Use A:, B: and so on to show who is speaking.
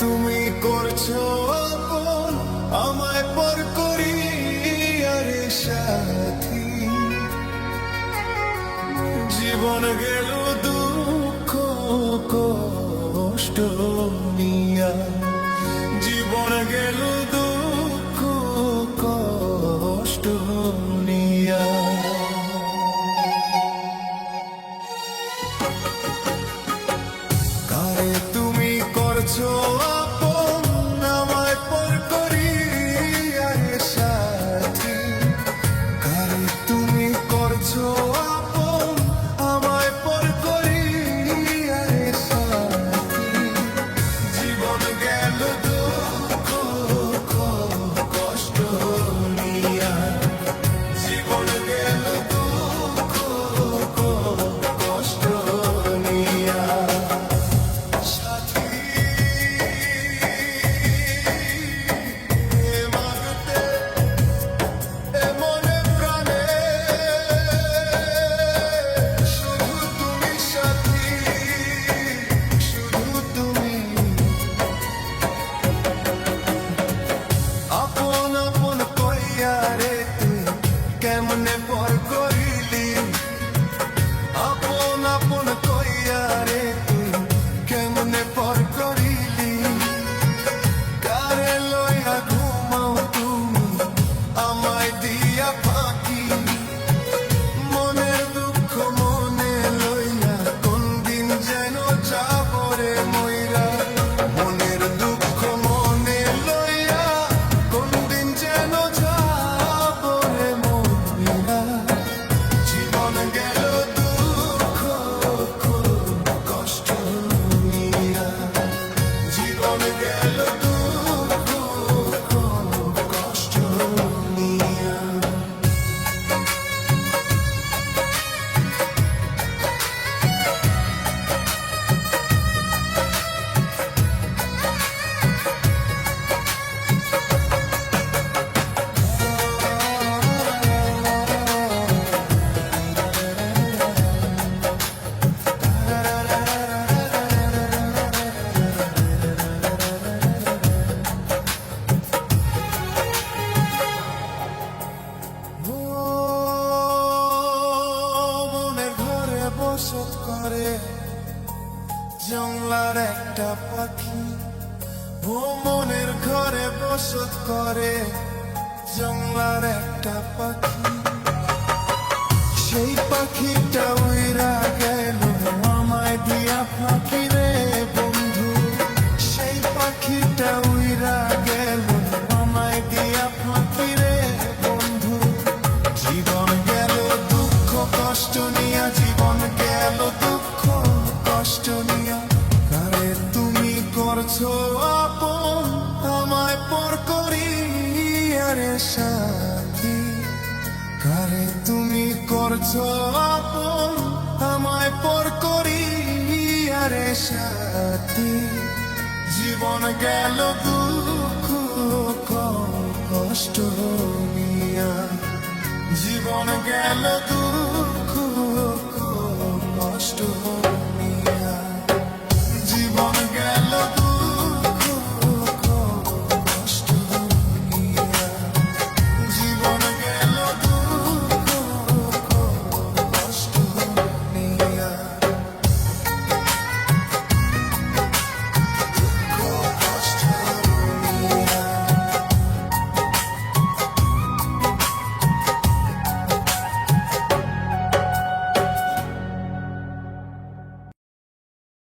A: তুমি আমায় পর করি আরে সাথী। জীবন গেল দুঃখ কষ্ট জীবন গেল দু করছ বসত করে। জংলার একটা পাখি মনের ঘরে বসত করে। জংলার একটা পাখি। সেই পাখিটা উইরা গেল আমায় দিয়া ফাঁকি রে বন্ধু। সেই পাখিটা উইরা তুমি করছ আপন, আমায় পর করি আরে সাথী। জীবন গেল দুঃখ কষ্ট নিয়া। জীবন গেল দুঃখ